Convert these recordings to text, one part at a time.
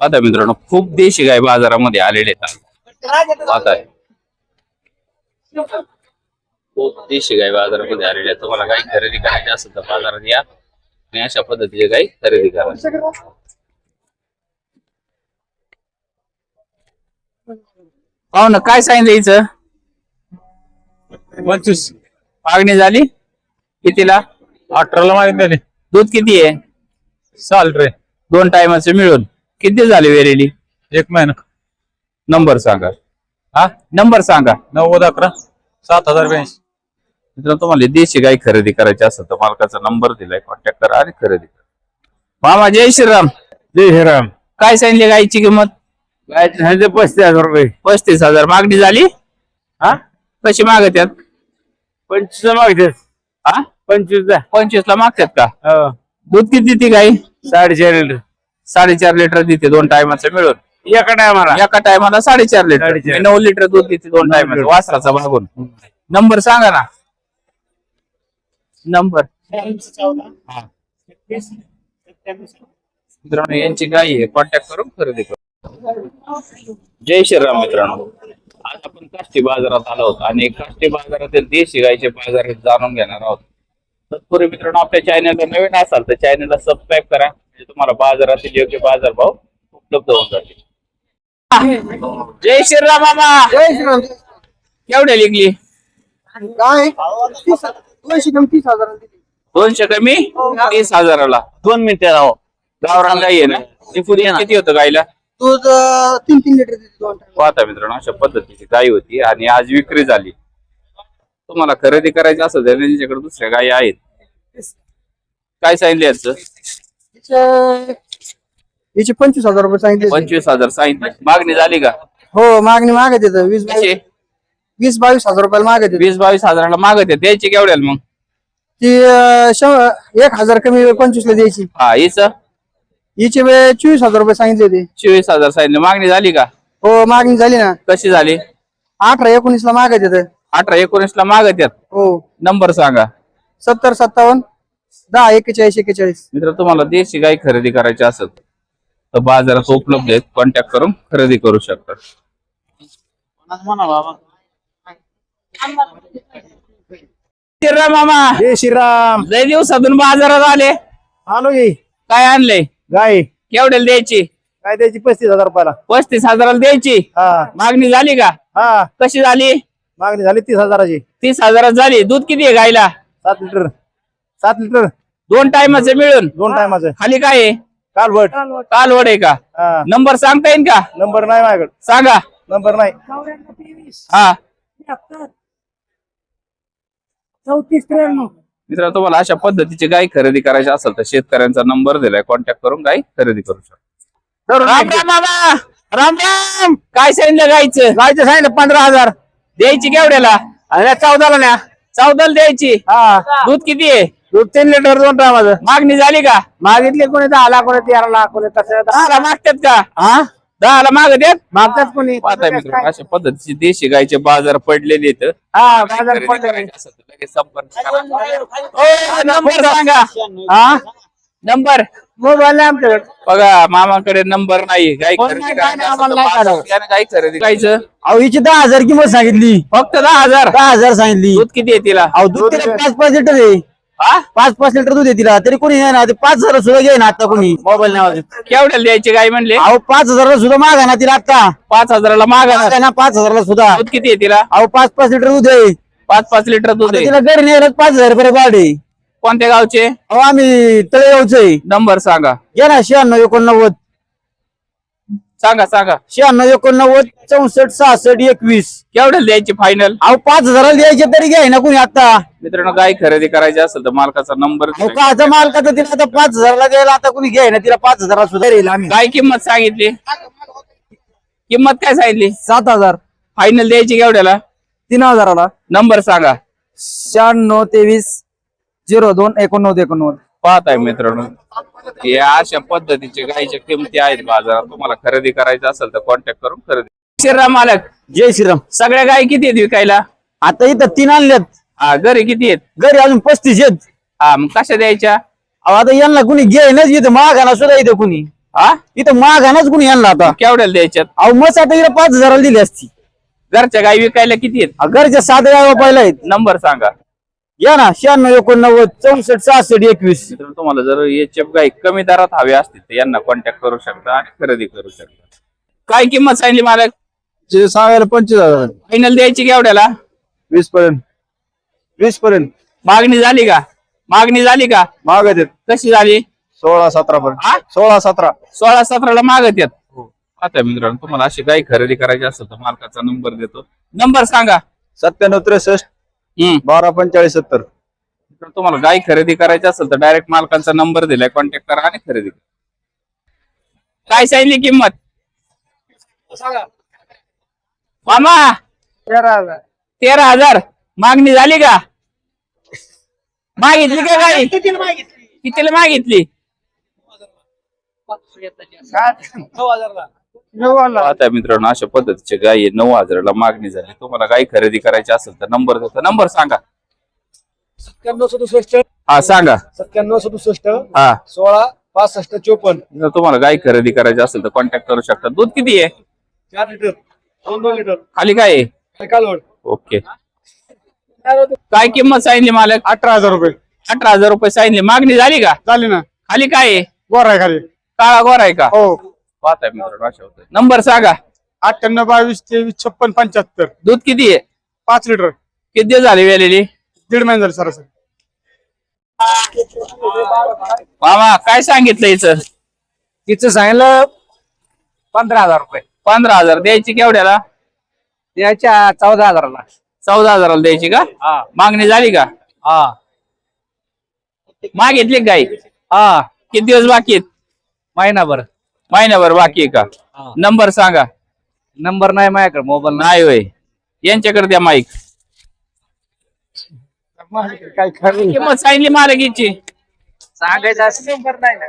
आता मित्रांनो खूप देशी गाय बाजारामध्ये आलेले आहेत. खूप देशी गाय बाजारामध्ये आलेले आहेत. तुम्हाला गाय खरेदी करायची असेल तर बाजारात या आणि अशा पद्धतीचे गाय खरेदी करा. हो ना काय सांगितलं पंचवीस. मागणी झाली? कितीला? अठराला मागितले दूध किती आहे? चाल रे दोन टायमाचे मिळून. किती झाले वेरेली एक महिना. नंबर सांगा. हा? नंबर सांगा. नव्वद अकरा सात हजार ब्याऐंशी. मित्रांनो तुम्हाला देशी गाय खरेदी करायची असेल तर मालकाचा नंबर दिलाय कॉन्टॅक्ट करा आणि खरेदी करा. मामा जय श्रीराम. जय हिराम काय सांगितली गायची किंमत? काय सांगितले पस्तीस हजार रुपये. पस्तीस हजार. मागणी झाली? हा? कशी मागत आहेत पंचवीस मागते हा? पंचवीस द्या पंचवीस ला मागतात का? हो. दूध किती देते गाई? साडेचार लिटर. साडेचार लिटर देते दोन टायमाचं मिळून. एका टायमाला? एका टायमाला साडेचार लिटर. साडेचार. नऊ लिटर दूध देते दोन नऊ टायमाचं लिटर. वासराचा भागून. नंबर सांगा ना. नंबर. हा. मित्रांनो यांची गाय आहे. कॉन्टॅक्ट करून खरेदी करू. जय श्रीराम मित्रांनो. आज आपण काष्टी बाजारात आलो आहोत आणि काष्टी बाजारातील देशी गायचे बाजार जाणून घेणार आहोत. तत्पूर्वी मित्रांनो आपल्या चॅनलला नवीन असाल तर चॅनलला सबस्क्राईब करा. म्हणजे तुम्हाला बाजारातील योग्य बाजार भाव उपलब्ध होऊन जातील. जय श्रीराम मामा. जय श्रीराम. केवढ्या लिखली काय? तीस- दोनशे कमी तीस हजार दोनशे कमी तीस हजाराला. दोन मिनिटं राहो गावरान गाई आहे ना? ती पुढे किती होतं गाईला? दूध अं, तीन तीन लिटर देते दोन time. पाहता मित्रांनो अशा पद्धतीची गाय होती आणि आज विक्री झाली. तुम्हाला खरेदी करायची असेल तर त्यांच्याकडे दुसऱ्या गायी आहेत. काय सांगितले याचं? हिचे पंचवीस हजार रुपये सांगितले पंचवीस हजार सांगितले. मागणी झाली का? हो मागणी मागत येत. वीस कशी? बावीस वीस बावीस हजार रुपयाला मागत येत. वीस बावीस हजाराला मागत आहे द्यायची केवढ्याला मग? ती अं, शं- एक हजार कमी पंचवीस ला द्यायची. हा हिच हिचे वे- चोवीस हजार रुपये सांगितले ते चोवीस हजार सांगितले. मागणी झाली का? हो मागणी झाली ना. कशी झाली? अठरा एकोणीस ला मागत येत. अठरा एकोणीस ला मागत आहेत हो. नंबर सांगा. सत्तर सत्तावन्न. दहा एक्केचाळीस एक्केचाळीस. मित्र तुम्हाला देशी गाय खरेदी करायची असेल तर बाजारात उपलब्ध आहेत. कॉन्टॅक्ट करून खरेदी करू शकता. श्रीराम मामा. जय श्रीराम. लय दिवसातून बाजारात आले. आलो की. काय आणले गाय केवढ्याला द्यायची? काय द्यायची? पस्तीस हजार रुपयाला. पस्तीस हजाराला द्यायची? हा. मागणी झाली का? हा. कशी झाली? मागणी झाली तीस हजाराची. तीस हजारात झाली. दूध किती आहे गायला सात लिटर. सात लिटर. दोन टायमाचे मिळून. दोन टायमाचं. खाली काय आहे? कालवट कालवड. आहे का? हा. नंबर सांगता येईल का? नंबर नाही माझ्याकडे. सांगा. नंबर नाही. हा. चौतीस त्र्याण्णव. मित्रांनो तुम्हाला अशा पद्धतीची गाय खरेदी करायची असेल तर शेतकऱ्यांचा नंबर दिलाय. कॉन्टॅक्ट करून गाय खरेदी करू शकता. राम राम मामा राम राम! काय सांगितलं गायचं गायचं सांगितलं पंधरा हजार. द्यायची केवढ्याला? आणि चौदाला न्या. चौदाला द्यायची? हा. दूध किती आहे? दूध तीन लिटर दोन टायमाचं मागणी झाली का? मागितले कोणी दहा लाख कोणी तेरा लाख कोणी तसं दहाला मागतात का? हा दहाला मागत आहेत मागतात कोणी? पाहताय मित्रांनो अशा पद्धतीचे देशी गायचे बाजार पडलेले आहेत. हा बाजार खरेदी पडले करायचे असेल तर लगेच संपर्क करा. ओ, नंबर सांगा. हा नंबर. मोबाईल नाही आमच्याकडे. बघा मामाकडे नंबर नाही. काय नाही, आम्हाला नाही काढावं. गाय खरेदी करायचं अहो हिची दहा हजार किंमत सांगितली. फक्त दहा हजार? दहा हजार सांगितली. दूध किती आहे तिला? अहो दूध तिला पाच पाच लिटर आहे. पाच पाच लिटर दूध तिला तरी कोणी नाही ना ते पाच हजार सुद्धा घे ना आता कोणी मोबाईल नाही वाजत केवढ्याला द्यायची गाय म्हणले? अहो पाच हजारला सुद्धा मागा ना तिला आता. पाच हजाराला मागा ना. पाच हजारला सुद्धा. दूध किती आहे तिला? अहो पाच पाच लिटर दूध आहे. पाच पाच लिटर दूध आहे. तिला घरी न्यायला पाच हजार रुपये भाडे कोणत्या गावचे? अहो आम्ही तळेगावच. नंबर सांगा. घ्या ना शहाण्णव एकोणनव्वद. सांगा सांगा. शहाण्णव एकोणनव्वद चौसष्ट सहासष्ट एकवीस. केवढ्याला द्यायची फायनल अहो पाच हजाराला द्यायचे तरी घ्याय ना कोणी आता. मित्रांनो गाय खरेदी करायची असेल तर मालकाचा नंबर अहो काचा माल का तिला आता पाच हजारला द्यायला आता कोणी घ्याय ना तिला पाच हजाराला सुद्धा येईल आम्ही. काय किंमत सांगितली? किंमत काय सांगितली? सात हजार. फायनल द्यायची केवढ्याला? तीन हजाराला. नंबर सांगा. शहाण्णव तेवीस झिरो दोन एकोणनव्वद एकोणनव्वद. पाहताय मित्रांनो. या अशा पद्धतीचे गायच्या किमती आहेत बाजारात. तुम्हाला खरेदी करायचं असेल तर कॉन्टॅक्ट करून खरेदी. श्रीराम मालक जय श्रीराम. सगळ्या गाय किती आहेत विकायला? आता इथं तीन आणल्यात. हा घरी किती आहेत? घरी अजून पस्तीस आहेत. हा मग कशा द्यायच्या? अहो, आता यांना कुणी घे ना इथं मागा ना सुद्धा इथं कुणी. हा? इथं मागानाच कुणी यांना आता. केवढ्याला द्यायच्यात? अहो मस्त आता इकडे पाच हजाराला दिली असती. घरच्या गाई विकायला किती आहेत? घरच्या सात गाय पहिला आहेत. नंबर सांगा. या ना शहाण्णव एकोणनव्वद चौसष्ट सहासष्ट एकवीस. मित्रांनो, तुम्हाला जर याचे गाई कमी दरात हवे असतील तर यांना कॉन्टॅक्ट करू शकता आणि खरेदी करू शकता. काय किंमत सांगितली मला जे सांगायला पंचवीस हजार फायनल द्यायची केवढ्याला वीस पर्यंत. वीस पर्यंत. मागणी झाली का? मागणी झाली का? मागत आहेत. कशी झाली? सोळा सतरा हा? पर्यंत सोळा सतरा. सोळा सतराला मागत येत आता मित्रांनो तुम्हाला अशी गाई खरेदी करायची असेल तर मालकाचा नंबर देतो. नंबर सांगा. सत्त्याण्णव त्रेसष्ट बारा पंचेचाळीस सत्तर. तुम्हाला गाय खरेदी करायची असेल तर डायरेक्ट मालकांचा नंबर दिलाय. कॉन्टॅक्ट करा आणि खरेदी करा. काय सांगितली किंमत? मामा! तेरा हजार. मागणी झाली का? मागितली का गाई? कितीला मागितली? आता मित्रांनो अशा पद्धतीची आहे, नऊ हजाराला मागणी झाली. तुम्हाला गाई खरेदी करायची असेल तर नंबर देतो. नंबर सांगा. सत्त्याण्णव सदुसष्ट. हा सांगा. सत्त्याण्णव सदुसष्ट. हा. सोळा पासष्ट चोपन्न. जर तुम्हाला गाई खरेदी करायची असेल तर कॉन्टॅक्ट करू शकता. दूध किती आहे? चार लिटर. दोन दोन लिटर. खाली काय आहे? काय कालवड. ओके. काय किंमत सांगितली मालक? अठरा हजार रुपये. अठरा हजार रुपये सांगितली. मागणी झाली का? झाली ना. खाली काय आहे? गोर आहे खाली. काळा गोर आहे का? हो. पाहताय मित्रांनो अशा होतंय. नंबर सांगा. अठ्ठ्याण्णव बावीस तेवीस छप्पन पंच्याहत्तर. दूध किती आहे? पाच लिटर. किती दिवस झाले वेलेली? दीड महिने झाले सरासरी. मामा काय सांगितलं हिचं तिचं सांगितलं पंधरा हजार रुपये. पंधरा हजार. द्यायची केवढ्याला द्यायच्या चौदा हजाराला. चौदा हजाराला द्यायची का? हा. मागणी झाली का? हा. मागितली का गाई हा. किती दिवस बाकी आहेत? महिनाभर. महिन्याभर बाकी आहे का. नंबर सांगा. नंबर नाही माझ्याकडे मोबाईल नाही. होय. यांच्याकडे द्या माईक काय किंमत सांगितली मालकीची. सांगायचं असं नंबर नाही ना.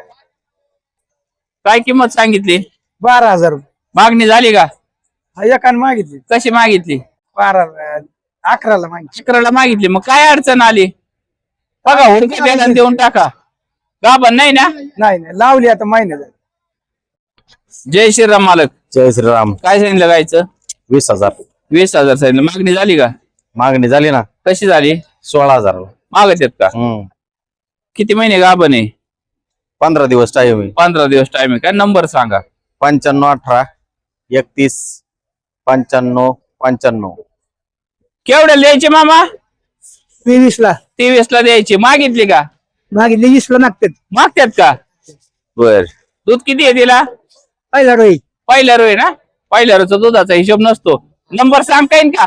काय किंमत सांगितली? बारा हजार. मागणी झाली का? एकाने मागितली. कशी मागितली? बारा अकराला मागितली. अकराला मागितली. मग काय अडचण आली? बघा हुडकी देऊन टाका. गाभण नाही ना? नाही नाही लावली आता महिने झाले जय श्रीराम मालक. जय श्रीराम. काय सांगितलं गायचं? वीस हजार. वीस हजार सांगितलं. मागणी झाली का? मागणी झाली ना. कशी झाली? सोळा हजार. मागत आहेत का? किती महिने गाभण आहे? पंधरा दिवस टाइम आहे. पंधरा दिवस टाइम आहे. काय नंबर सांगा. पंच्याण्णव अठरा एकतीस पंच्याण्णव पंच्याण्णव. केवढ्या द्यायचे मामा? तेवीस ला. तेवीस ला द्यायची. मागितली का? मागितली वीस ला मागतात. मागतात का? बर. दूध किती आहे तिला? पहिला रोई. पहिल्या रोय ना? पहिल्या रोचा दुधाचा हिशोब नसतो. नंबर सांगता येईल का?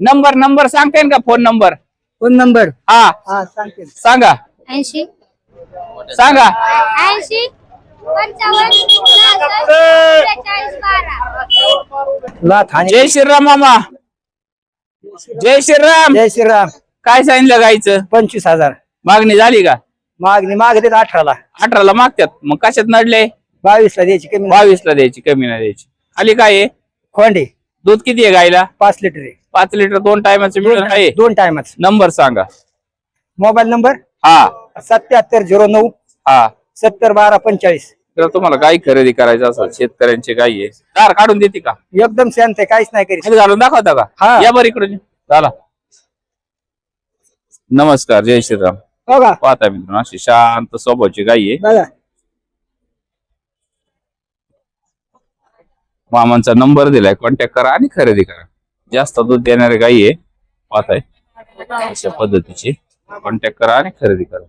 नंबर नंबर सांगता येईल का? Phone number? Phone number. हा. हा सांगते. सांगा. ऐंशी. सांगा. ऐंशी. लाथ आणि जय श्रीराम मामा. जय श्रीराम. जय श्रीराम. काय सांगितलं गायचं पंचवीस हजार. मागणी झाली का? मागणी मागते अठराला. अठराला मागतात. मग कशात नडले? बावीस ला द्यायची कमी बावीस ला द्यायची कमी नाही द्यायची. खाली काय आहे? खोंडे. दूध किती आहे गायला पाच लिटर आहे. पाच लिटर दोन टायमाचं मिळून आहे. दोन टायमाच. नंबर सांगा. Mobile number? हा. सत्याहत्तर झिरो नऊ. हा. सत्तर बारा पंचेचाळीस. जर तुम्हाला गाय खरेदी करायची असेल शेतकऱ्यांची गाय आहे. दार काढून देते का? एकदम शांत आहे काहीच नाही करीत. खाली घालून दाखवता का? हा. या बरं इकडून. झाला नमस्कार जय श्रीराम. हो का? पाहता मित्रांनो अशी शांत स्वभावची गाय आहे. बघा. मामांचा नंबर दिलाय कॉन्टॅक्ट करा आणि खरेदी करा. जास्त दूध देणारी गाई आहे पाहताय. अशा पद्धतीची. कॉन्टॅक्ट करा आणि खरेदी करा.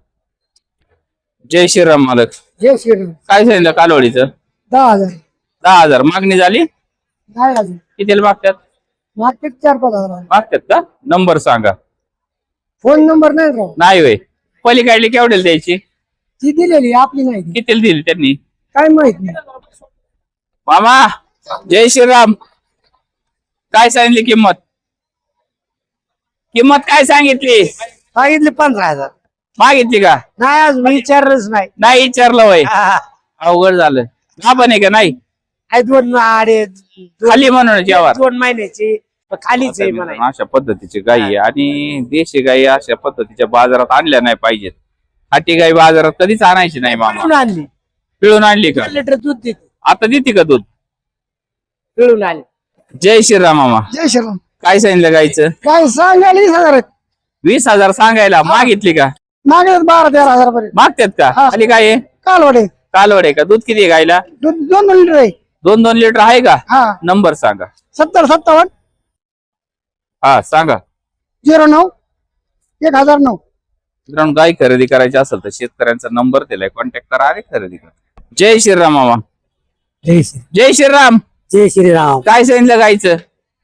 जय श्रीराम मालक. जय श्रीराम. काय सांगितलं कालवडीचं? दहा हजार. दहा हजार. मागणी झाली? नाही अजून कितीला मागतात? मार्केट चार पाच हजार. मागतात का? नंबर सांगा. फोन नंबर नाही राव. नाही होय. पलीकडली केवढ्याला द्यायची? ती दिलेली आपली नाही कितीला दिली त्यांनी? काय माहीत नाही. मामा! जय श्रीराम. काय सांगितली किंमत? किंमत काय सांगितली? सांगितले पंधरा हजार. मागितली का? नाही आज विचारलंच नाही. नाही विचारलं वय. हा. अवघड झालं. हा पण आहे का? नाही. आहे दोन आडे दोन- खाली म्हणून जेव्हा दोन महिन्याची पण खालीच आहे म्हणायचं. अशा पद्धतीची गाई आहे. आणि देशी गाई अशा पद्धतीच्या बाजारात आणल्या नाही पाहिजेत. हाटी गाई बाजारात कधीच आणायची नाही मामा. कुठून आणली. पिळून आणली का? लिटर दूध देते. आता देते का दूध? पिळून आले. जय श्रीराम मामा. जय श्रीराम. काय सांगितलं गायचं काय सांगायला वीस हजार आहेत. वीस हजार सांगायला. मागितली का? मागे बारा तेरा हजार पर्यंत. मागतात का? हा. खाली काय आहे? कालवडे. कालवड आहे का? दूध किती आहे गायला दूध दोन दोन लिटर आहे. दोन दोन लिटर आहे का? हा. नंबर सांगा. सत्तर सत्तावन्न. हा सांगा. झिरो नऊ एक हजार नऊ. मित्रांनो गाय खरेदी करायची असेल तर शेतकऱ्यांचा नंबर दिलाय. कॉन्टॅक्ट करा आणि खरेदी करा. जय श्रीराम मामा. जय श्री जय श्रीराम. जय श्रीराम. काय सांगितलं गायचं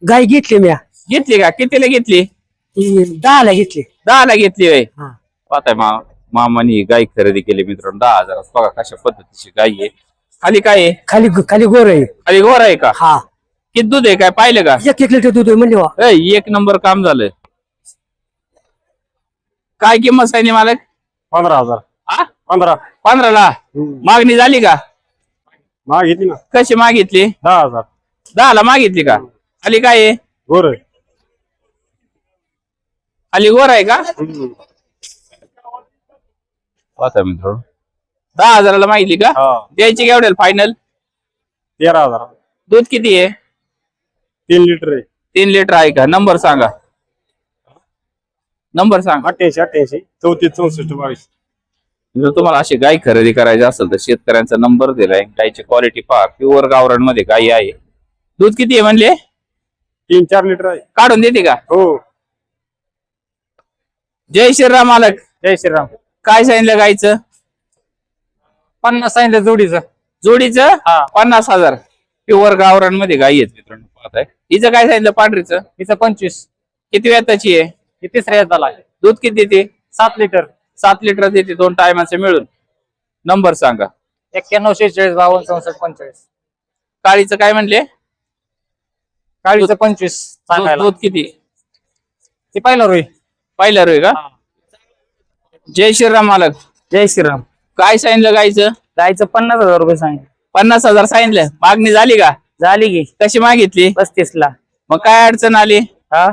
गाय घेतली मी घेतली का? कितीला घेतली? ती दहाला घेतली. दहाला घेतली होय. हा. पाहताय मा मामानी गाय खरेदी केली मित्रांनो. दहा हजार बघा कशा पद्धतीची गाय आहे. खाली काय आहे? खाली खाली गोर आहे. खाली गोर आहे का? हा. किती दूध आहे? काय पाहिलं का? एक एक लिटर दूध आहे म्हणजे वा. ए, एक नंबर काम झालं काय किंमत सांगितली मालक? पंधरा हजार. हा? पंधरा. पंधराला? मागणी झाली का? मागितली ना. कशी मागितली? दहा हजार. दहाला मागितली का? खाली काय? आहे. गोर खाली गोर आहे का? पाहता मित्रांनो. दहा हजाराला मागितली का? हा. द्यायची केवढ्याला फायनल तेरा हजार. दूध किती आहे? तीन लिटर आहे. तीन लिटर आहे का? नंबर सांगा. नंबर सांगा. अठ्ठ्याऐंशी अठ्ठ्याऐंशी चौतीस चौसष्ट बावीस. जर तुम्हाला अशी गाय खरेदी करायची असेल तर शेतकऱ्यांचा नंबर दिलाय गायची क्वालिटी पहा प्युअर गावरानमध्ये गाय आहे. दूध किती आहे म्हणले? तीन चार लिटर आहे. काढून देते का? हो. जय श्रीराम मालक. जय श्रीराम. काय सांगितलं गायचं पन्नास सांगितलं जोडीचं. जोडीचं? पन्नास हजार. प्युअर गावरानमध्ये गाय आहेत मित्रांनो पाहताय. हिचं काय सांगितलं पांढरीचं? तिचं पंचवीस. किती वेताची आहे? हे तिसऱ्या दूध किती देते सात लिटर. सात लिटर देते दोन टायमाचे मिळून. नंबर सांगा. एक्क्याण्णव शेहेचाळीस बावन्न चौसष्ट पंचेचाळीस. काळीचं काय म्हणले? काळीचं पंचवीस दूध सांगायला. दूध किती? ते पाहिलं रोई. पाहिलं रे का? जय श्रीराम मालक. जय श्रीराम. काय सांगितलं गायचं गायचं पन्नास हजार रुपये सांगितलं. पन्नास हजार सांगितलं. मागणी झाली का? झाली की. कशी मागितली? पस्तीस ला मग काय अडचण आली? हा?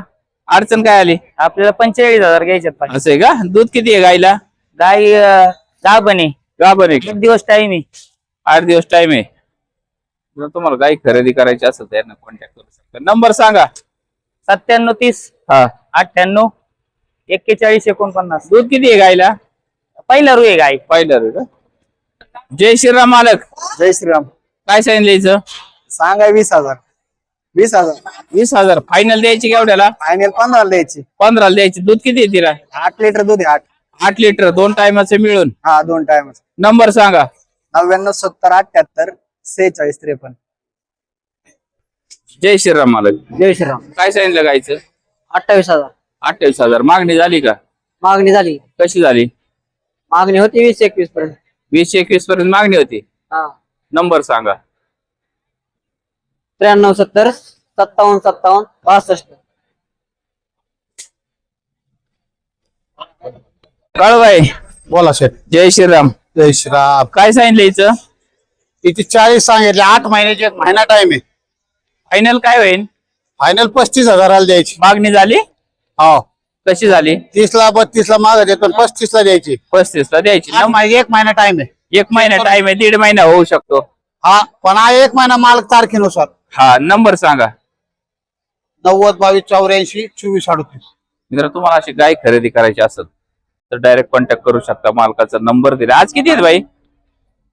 अडचण काय आली? आपल्याला पंचेचाळीस हजार घ्यायच्यात पाहिजे असं आहे का? दूध किती आहे गायला गाय अं, आहे. गाभण आहे का? एक दिवस टाइम आहे. आठ दिवस टाइम आहे. जर तुम्हाला गाय खरेदी करायची असेल तर यांना कॉन्टॅक्ट करू शकता. नंबर सांगा. सत्त्याण्णव तीस हा. अठ्ठ्याण्णव एक्केचाळीस एकोणपन्नास. दूध किती आहे गायला पहिला रू आहे गाय पाहिलं रे का? जय श्रीराम मालक. जय श्रीराम. काय सांगितलं हिचं सांगाय वीस हजार. वीस हजार. वीस हजार. फायनल द्यायची केवढ्याला फायनल पंधरा द्यायची. पंधराला द्यायची. दूध किती आहे तिला? आठ लिटर दूध आहे आठ. आठ लिटर दोन टायमाचे मिळून. हा दोन टाइम नंबर सांगा. नव्याण्णव सत्तर अठ्याहत्तर सेहेचाळीस त्रेपन्न. जय श्रीराम मालक. जय श्रीराम. काय सांगितलं गायचं अठ्ठावीस हजार. अठ्ठावीस हजार. मागणी झाली का? मागणी झाली. कशी झाली? मागणी होती वीस एकवीस पर्यंत. वीस एकवीस पर्यंत मागणी होती. हा. नंबर सांगा. त्र्याण्णव सत्तर सत्तावन्न सत्तावन्न पासष्ट कळवाय बोला शेठ. जय श्रीराम. जय श्रीराम. काय सांगितलं हिचं तिथे चाळीस सांगितले आठ महिन्याचे एक महिना टाइम आहे. फायनल काय होईल फायनल पस्तीस हजाराला द्यायची. मागणी झाली? हो. कशी झाली? तीस ला बत्तीस ला मागत येतो पस्तीस ला द्यायची पस्तीस ला द्यायची एक महिना टाइम आहे. एक महिना टाइम आहे दीड महिना होऊ शकतो. हा पण हा एक महिना मालक तारखेनुसार. हा नंबर सांगा. नव्वद बावीस चौऱ्याऐंशी चोवीस अडतीस. जर तुम्हाला अशी गाय खरेदी करायची असेल तर डायरेक्ट कॉन्टॅक्ट करू शकता. मालकाचा नंबर दिला. आज किती आहेत बाई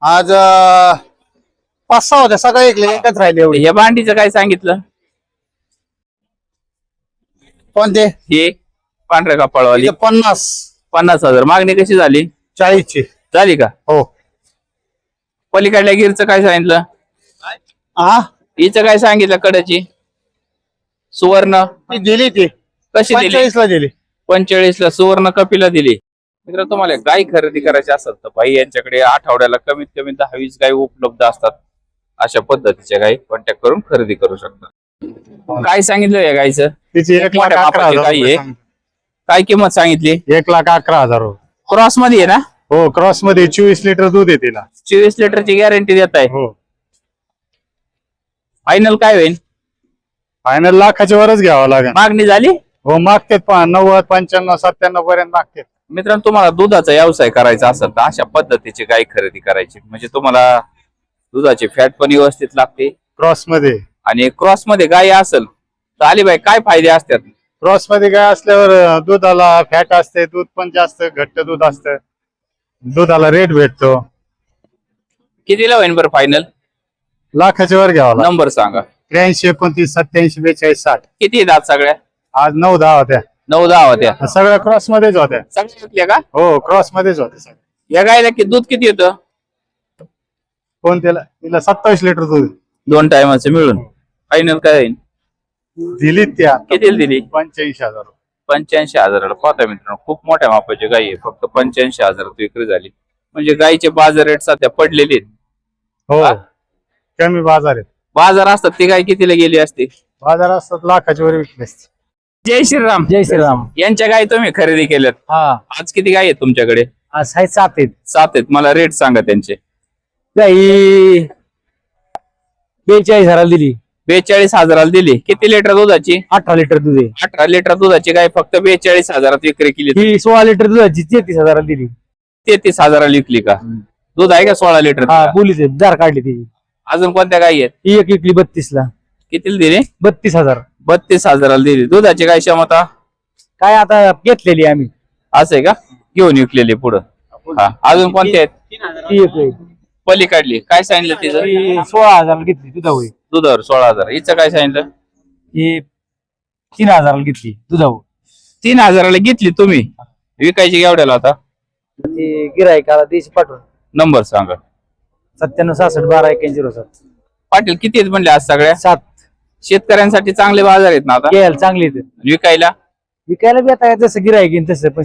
आज अं, पाच सहा होत्या. सगळे एकले एकच राहिले एवढे. या भांडीचं काय सांगितलं? कोणते? हे पांढऱ्या कपाळवाली. इथे पन्नास. पन्नास हजार. मागणी कशी झाली? चाळीसची. झाली का? हो. पलीकडल्या गिरचं काय सांगितलं? हा हिचं काय सांगितलं कडाची? सुवर्ण. ती दिली ती. कशी दिली? पंचेचाळीस ला दिली. पंचेचाळीस ला सुवर्ण कपिला दिली. मित्र तुम्हाला गाय खरेदी करायची असेल तर भाई यांच्याकडे आठवड्याला कमीत कमी दहा वीस गाय उपलब्ध असतात. अशा पद्धतीच्या गायी कॉन्टॅक्ट करून खरेदी करू शकता. काय सांगितलं या गायचं तिची एक लाख मोठ्या अकरा मापाची हजार गाई रुपये आहे. सांगितले. काय किंमत सांगितली? एक लाख अकरा हजार रुपये. क्रॉसमध्ये आहे ना? हो क्रॉसमध्ये चोवीस लिटर दूध आहे तिला. चोवीस लिटरची गॅरंटी देत आहे हो. फायनल काय होईल? फायनल लाखाच्या वरच घ्यावं लागेल. मागणी झाली? हो मागतेत पण नव्वद पंच्याण्णव सत्त्याण्णव पर्यंत मागतेत. मित्रांनो तुम्हाला दुधाचा व्यवसाय करायचा असेल तर अशा पद्धतीची गाय खरेदी करायची. म्हणजे तुम्हाला दुधाची फॅट पण व्यवस्थित लागते. क्रॉसमध्ये. आणि क्रॉसमध्ये गाय असेल तर अलिबाई काय फायदे असतात? क्रॉसमध्ये काय असल्यावर दुधाला फॅट असते दूध पण जास्त घट्ट दूध असतं. दुधाला रेट भेटतो. कितीला होईन बरं फायनल लाखाच्या वर घ्यावा. नंबर सांगा. त्र्याऐंशी एकोणतीस सत्याऐंशी बेचाळीस साठ. किती आज सगळ्या? आज नऊ दहा होत्या. नऊ दहा होत्या. सगळ्या क्रॉस मध्येच होत्या. सगळ्या विकल्या का? हो क्रॉस मध्येच होत्या सगळ्या. या गायला कि दूध किती येतं कोण त्याला? तिला सत्तावीस लिटर दूध. दोन टायमाचं मिळून. फायनल काय होईल? दिली त्या. किती दिली पंच्याऐंशी हजार. रुपये. पंच्याऐंशी हजाराला. पाहता मित्रांनो खूप मोठ्या मापाची गाय आहे फक्त पंच्याऐंशी हजारात विक्री झाली. म्हणजे गायीचे बाजार रेट सध्या पडलेले आहेत. हा? कमी बाजार आहेत. बाजार असतात ती गाय कितीला गेली असती? बाजार असतात लाखाच्या वर विकले असते. जय श्रीराम. जय श्रीराम. यांच्या गाय तुम्ही खरेदी केल्यात. हा. आज किती गाय आहेत तुमच्याकडे? आज साहेब सात आहेत. सात आहेत. मला रेट सांगा त्यांचे. गाई बेचाळीस हजाराला दिली. बेचाळीस हजाराला दिली. किती लिटर दुधाची? अठरा लिटर दूध आहे. अठरा लिटर दुधाची गाय फक्त बेचाळीस हजारात विक्री केली ही सोळा लिटर दुधाची तेहतीस हजाराला दिली. तेहतीस हजाराला विकली का? दूध आहे का सोळा लिटर? हा बोलीचे दार काढली त्याची अजून कोणत्या गायी आहेत? ही एक विकली बत्तीस ला कितीला दिली? बत्तीस हजार. बत्तीस हजाराला दिली. दुधाची काय क्षमता? काय आता घेतलेली आम्ही. असं आहे का? घेऊन विकलेली पुढं. हा. अजून कोणते आहेत? ती एक आहे. पलीकडली काय सांगितलं तिचं? ती सोळा हजाराला घेतली दुधावळी दुधावर सोळा हजार. हिचं काय सांगितलं? ही तीन हजाराला घेतली दुधावळ तीन हजाराला घेतली तुम्ही. विकायची केवढ्याला आता? ती गिरायकाला देश पाठवून. नंबर सांगा. सत्त्याण्णव सहासष्ट बारा एक्याऐंशी झिरो सात पाटील किती आहेत म्हणले आज सगळ्या? सात. शेतकऱ्यांसाठी चांगले बाजार आहेत ना आता? घ्यायला चांगली आहेत. विकायला? विकायला बी आता जसं गिरायक येईन तसं पण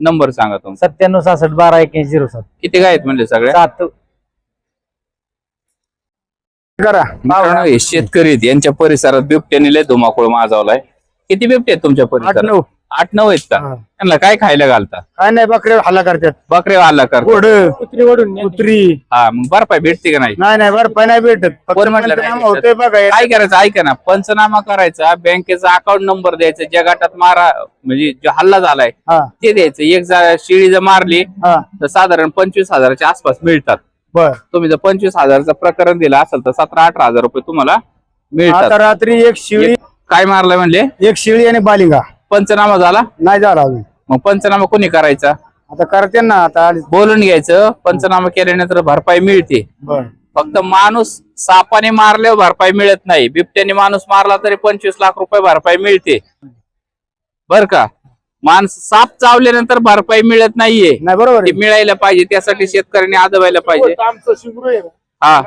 नंबर सांगा तुमचा. सत्त्याण्णव सहासष्ट बारा एक्याऐंशी झिरो सात किती काय आहेत म्हणले सगळ्या? सात. करा. मित्रांनो, हे शेतकरी आहेत. यांच्या परिसरात बिबट्याने लय धुमाकूळ माजवलाय. किती बिबटे आहेत तुमच्या आठ परिसरात नऊ. आठ नऊ आहेत का. त्यांना काय खायला घालता? काय नाही बकरे हल्ला करतात. बकरे हल्ला करतात. घोड कुत्री ओढून कुत्री. हा मग बरपाय भेटते का नाही? नाही नाही बरं पण नाही भेटत. फक्त कोण म्हटलं नाही पंचनामा भेटत? होतोय बघा. हे. काय करायचं? ऐका ना पंचनामा करायचा बँकेचा अकाउंट नंबर द्यायचा ज्या गटात मारा म्हणजे जो हल्ला झालाय हा. ते द्यायचं. एक जा- शिळी जर मारली हा. तर साधारण पंचवीस हजाराच्या आसपास मिळतात. बर. तुम्ही जर पंचवीस हजाराचं प्रकरण दिलं असेल तर सतरा अठरा हजार रुपये तुम्हाला मिळतात. आता रात्री एक शिळी काय मारलं म्हणले? एक शिळी आणि बालिंगा पंचनामा झाला? नाही झाला अजून. मग पंचनामा कोणी करायचा? आता करते ना आता आली. बोलून घ्यायचं. पंचनामा केल्यानंतर भरपाई मिळते. बर. फक्त माणूस सापाने मारल्यावर भरपाई मिळत नाही. बिबट्याने माणूस मारला तरी पंचवीस लाख रुपये भरपाई मिळते. बर का? माणूस साप चावल्यानंतर भरपाई मिळत नाहीये. नाही बरोबर ते मिळायला पाहिजे. त्यासाठी शेतकऱ्यांनी आदवायला पाहिजे. आमचं शिंगरू आहे. हा.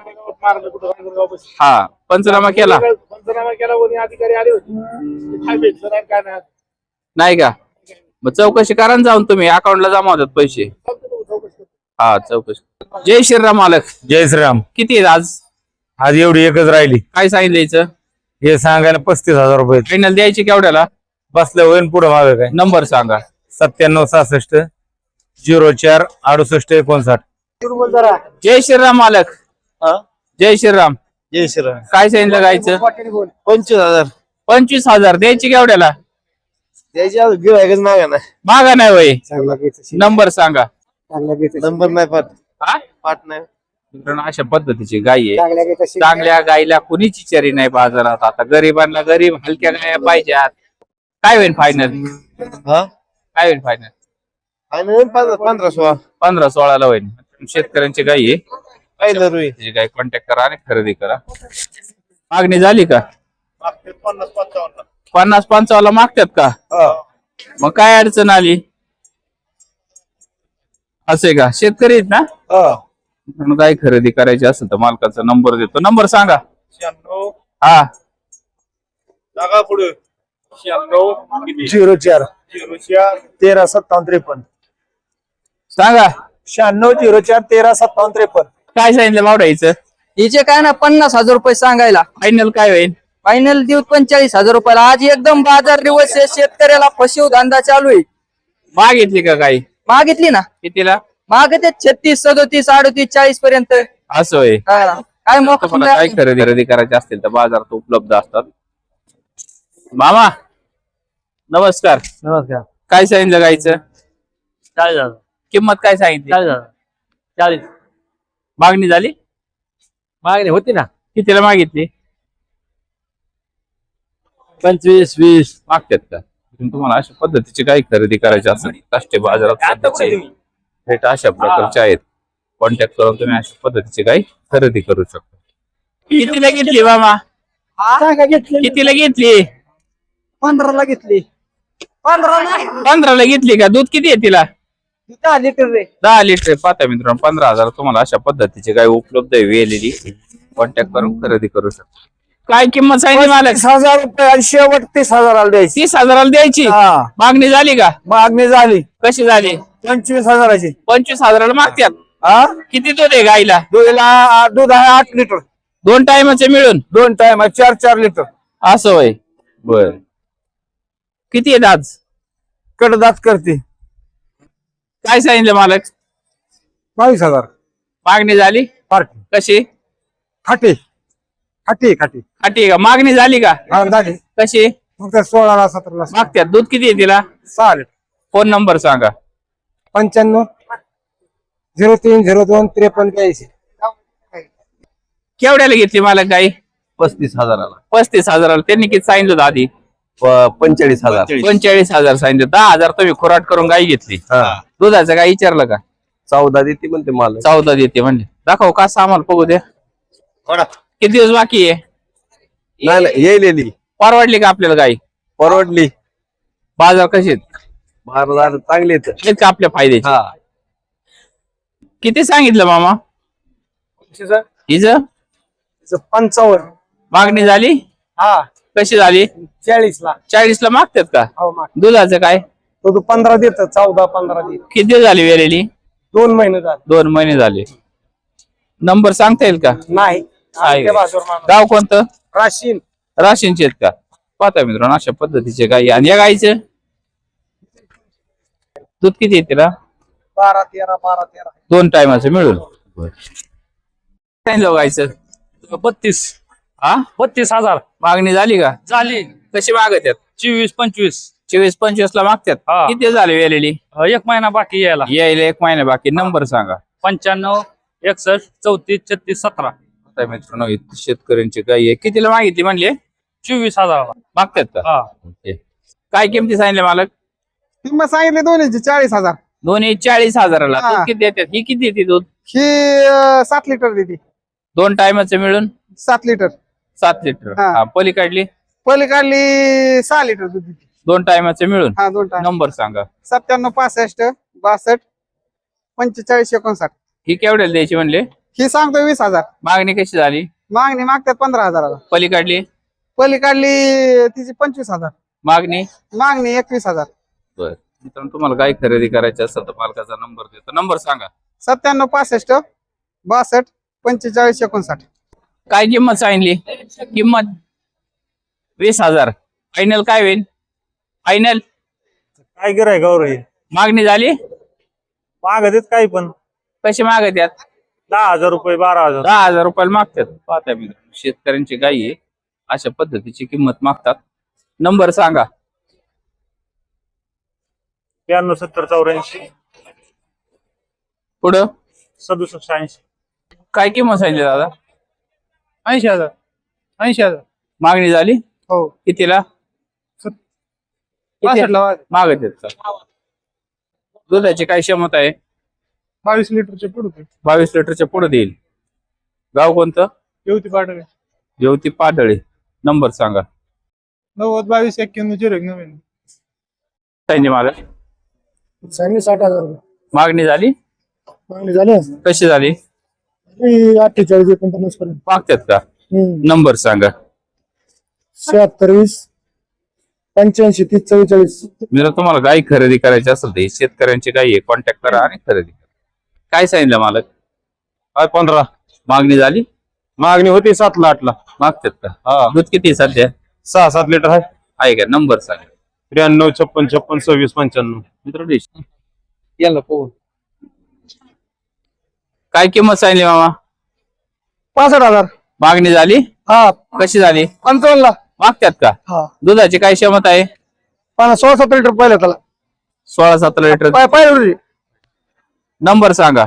मारलं कुठं रांगणगाव बस. हा. पंचनामा केला. पंचनामा केला कोणी अधिकारी आले होते. काय भेटलं नाही काय नाही. नाही का? मग चौकशी करा ना जाऊन तुम्ही. अकाउंटला जमा होतात पैसे. हा चौकशी. जय श्रीराम मालक. जय श्रीराम. किती आहेत आज? आज एवढी एकच राहिली. काय सांगितलं याचं? हे सांगायला पस्तीस हजार रुपये. फायनल द्यायची केवढ्याला बसलं होईन पुढे मागे काय? नंबर सांगा. सत्त्याण्णव सहासष्ट झिरो चार अडुसष्ट एकोणसाठ. जय श्रीराम मालक. जय श्रीराम. जय श्रीराम. काय सांगितलं गायचं? पंचवीस हजार. पंचवीस हजार. द्यायची केवढ्याला त्याची आज गिरायकच मागा ना. मागा नाही वय. चांगला घ्यायचं नंबर सांगा. चांगला घ्यायचं नंबर नाही पाठ हा? पाठ नाही. मित्रांनो, अशा पद्धतीची गाय आहे. चांगल्या घ्यायचं चांगल्या गायला कुणीची चरी नाही बाजारात. आता गरीबांना गरीब हलक्या गाया पाहिजेत. काय होईल फायनल हा? काय होईल फायनल आणि पंधरा सोळा. पंधरा सोळाला होईल. शेतकऱ्यांची गाय आहे. पहिलं रुई त्याची गाय कॉन्टॅक्ट करा आणि खरेदी करा. मागणी झाली का? पन्नास पंचावन्न. पन्नास पंचावन्न मागतात का? मग काय अडचण आली? असे का? शेतकरी आहेत ना? म्हणून काय खरेदी करायची असेल तर मालकाचा नंबर देतो. नंबर सांगा. शहाण्णव. हा. जागा पुढे. शहाण्णव. झिरो चार. झिरो चार. तेरा सत्तावन्न त्रेपन्न. सांगा. शहाण्णव झिरो चार तेरा सत्तावन्न त्रेपन्न. काय सांगितलं मावडायचं हिचे? काय ना पन्नास हजार रुपये सांगायला. फायनल काय होईल? फायनल देऊ पंचेचाळीस हजार रुपयाला. आज एकदम बाजार दिवस आहे. शेतकऱ्याला फशीव धंदा चालू आहे. मागितली का काही? मागितली ना? कितीला? मागते छत्तीस सदोतीस अडोतीस चाळीस पर्यंत. असं होय. हा. काय मग तुम्हाला काय खरेदी खरेदी करायची असतील तर बाजारात उपलब्ध असतात. मामा नमस्कार. नमस्कार. काय सांगितलं गायचं चाळीस हजार. किंमत काय सांगितली? चाळीस हजार. चाळीस. मागणी झाली? मागणी होती ना. कितीला मागितली? पंचवीस वीस. मागतात का? तुम्ही तुम्हाला अशा पद्धतीची काही खरेदी करायची असेल राष्ट्रीय बाजारात सध्याचे रेट अशा प्रकारचे आहेत. कॉन्टॅक्ट करून तुम्ही अशा पद्धतीची काही खरेदी करू शकता. कितीला घेतली मामा? कितीला घेतली? पंधराला घेतली. पंधराला पंधराला घेतली का? दूध किती आहे तिला? दहा लिटर रे दहा लिटर पाहता मित्रांनो पंधरा हजार तुम्हाला अशा पद्धतीची काही उपलब्ध आहे वेलेली कॉन्टॅक्ट करून खरेदी करू शकता. काय किंमत सांगितली मला तीस हजार रुपये आणि शेवट तीस हजाराला द्यायची. तीस हजाराला द्यायची? हा. मागणी झाली का? मागणी झाली. कशी झाली? पंचवीस हजाराची. पंचवीस हजाराला मागतात हा? किती दूध आहे गाईला? दूधला दूध आहे आठ लिटर. दोन टायमाचे मिळून? दोन टाइम आहे चार चार लिटर. असं होय. बर. किती आहेत आज कडदात करते. काय सांगितलं मालक? बावीस हजार. मागणी झाली? पार्टी. कशी? खाटी खाटी खाटी. खाटी आहे का? मागणी झाली का? हा, झाली. कशी? फक्त सोळाला सतराला मागत्यात. दूध किती आहे तिला? सहा लिटर. फोन नंबर सांगा. पंच्याण्णव झिरो तीन झिरो दोन त्रेपन्न त्र्याऐंशी केवढ्याला घेतली मालक गाई? पस्तीस हजाराला. पस्तीस हजाराला. त्यांनी किती सांगितलं होतं आधी? प- पंचेचाळीस हजार. पंचेचाळीस. हजार सांगितलं. दहा हजार तुम्ही खोराट करून गाई घेतली. हा. दुधाचं काय विचारलं का? चौदा देते म्हणते माल चौदा देते म्हणले. दाखव का सामान बघू दे किती दिवस बाकी आहे? नाही नाही येईलेली परवडली का आपल्याला गाई? परवडली. बाजार कसे आहेत? बाजार चांगली आहेत. आहेत का आपल्या फायद्याचे? हा. किती सांगितलं मामा? हिज पंचावन्न. मागणी झाली? हा. कशी झाली? चाळीस ला चाळीस ला मागतात का? हो माग दुधाचं काय? तो तू पंधरा देत चौदा पंधरा देत. किती दिवस झाली वेलेली दोन महिने झाले. दोन महिने झाले. नंबर सांगता येईल का? नाही. आहे. गाव कोणतं? राशीन. राशींचे आहेत का? पाहता मित्रांनो अशा पद्धतीचे गाई आणि या गाईचं? दूध किती आहे तिला? बारा तेरा बारा तेरा. दोन टायमाचं मिळून. सांगितलं गाईचं? बत्तीस. हा? बत्तीस हजार. मागणी झाली का? झाली. कशी मागत आहेत चोवीस पंचवीस. चोवीस पंचवीस ला मागतात हा. किती झाले वेलेली अं, एक महिना बाकी यायला. यायला एक महिना बाकी. नंबर सांगा. पंच्याण्णव एकसष्ट चौतीस छत्तीस सतरा. आता मित्रांनो इथं शेतकऱ्यांची गाई आहे. कितीला मागितली म्हणले? चोवीस हजाराला. मागतात का? हा. ओके. काय किमती सांगितले मालक? किंमत सांगितली दोन्हीची चाळीस हजार. दोन्ही चाळीस हजाराला. हा. दूध किती देतात? ही किती देते दूध? ही अं, सात लिटर देते. दोन टायमाचं मिळून? सात लिटर. सात लिटर. हा. हा पलीकडली पलीकडली सहा लिटर दूध देते. दोन टायमाचं मिळून? हा दोन टाइम नंबर सांगा. सत्त्याण्णव पासष्ट बासष्ट पंचेचाळीस एकोणसाठ. ही केवढ्याला द्यायची म्हणले? ही सांगतो वीस हजार. मागणी कशी झाली? मागणी मागतात पंधरा हजाराला. पलीकडली पलीकडली तिची पंचवीस हजार. मागणी? मागणी एकवीस हजार. बर. मित्रांनो तुम्हाला काय खरेदी करायची असेल तर मालकाचा नंबर देतो. नंबर सांगा. सत्त्याण्णव पासष्ट बासष्ट पंचेचाळीस एकोणसाठ. काय किंमत सांगितली? किंमत? वीस हजार. फायनल काय होईल? फायनल काय गिराय गौरव? मागणी झाली? मागत आहेत काही पण. कशी मागत यात दहा हजार रुपये बारा हजार. दहा हजार रुपयाला मागतात. पाहता मी शेतकऱ्यांची गाई आहे. अशा पद्धतीची किंमत मागतात. नंबर सांगा. ब्याण्णव सत्तर चौऱ्याऐंशी. पुढं? सदुसष्ट ऐंशी काय किंमत सांगितली दादा? ऐंशी हजार. ऐंशी हजार. मागणी झाली? हो. कितीला? किती? मागत आहेत का दुधाची काय क्षमता आहे? बावीस लिटरचे पुढे बावीस लिटरच्या पुढे देईल. गाव कोणतं? येवती पाठवे जेवती पाडळे. नंबर सांगा. नव्वद बावीस एक्क्याण्णव झिरो एक नवीन सांगितली मला सांगली साठ हजार रुपये. मागणी झाली? मागणी झाली कशी झाली? अठ्ठेचाळीस एकोणपन्नास पर्यंत. मागतात का? नंबर सांगा. शहात्तर वीस पंच्याऐंशी तीस चव्वेचाळीस. मी जर तुम्हाला गाई खरेदी करायची असेल तर शेतकऱ्यांची गाई आहे. कॉन्टॅक्ट करा आणि खरेदी. करा काय सांगितलं मालक? काय पंधरा. मागणी झाली? मागणी होती सात ला आठला. मागतात का? हा. दूध किती आहे सध्या? सहा सात लिटर आहे. आहे का? नंबर सांगा. त्र्याण्णव छप्पन छप्पन सव्वीस पंच्याण्णव. मित्र याला पाहून काय किंमत सांगली मामा? पासष्ट हजार. मागणी झाली? हा. कशी झाली? पंचावन्न ला. मागतात का? हा. दुधाची काय क्षमता आहे? पन्नास सोळा सतरा लिटर पहिले त्याला. सोळा सतरा लिटर. वर्षी नंबर सांगा.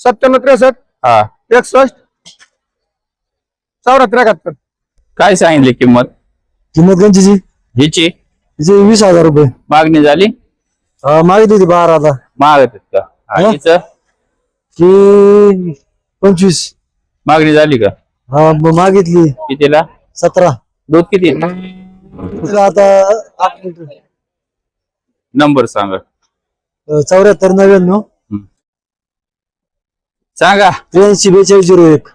सत्त्याण्णव त्रेसष्ट. हा. एकसष्ट. चौऱ्याहत्तर एकाहत्तर. काय सांगितली किंमत? किंमत कंचीची हिची. तिची वीस हजार रुपये. मागणी झाली? मागितली होती बाराला मागत आहेत का? आणि हा? हिचं पंचवीस. मागणी झाली का? हा मग मागितली. कितीला? सतरा. दूध किती? तिला आता आठ लिटर. नंबर सांगा. चौऱ्याहत्तर नव्याण्णव. सांगा. त्र्याऐंशी बेचाळीस झिरो एक.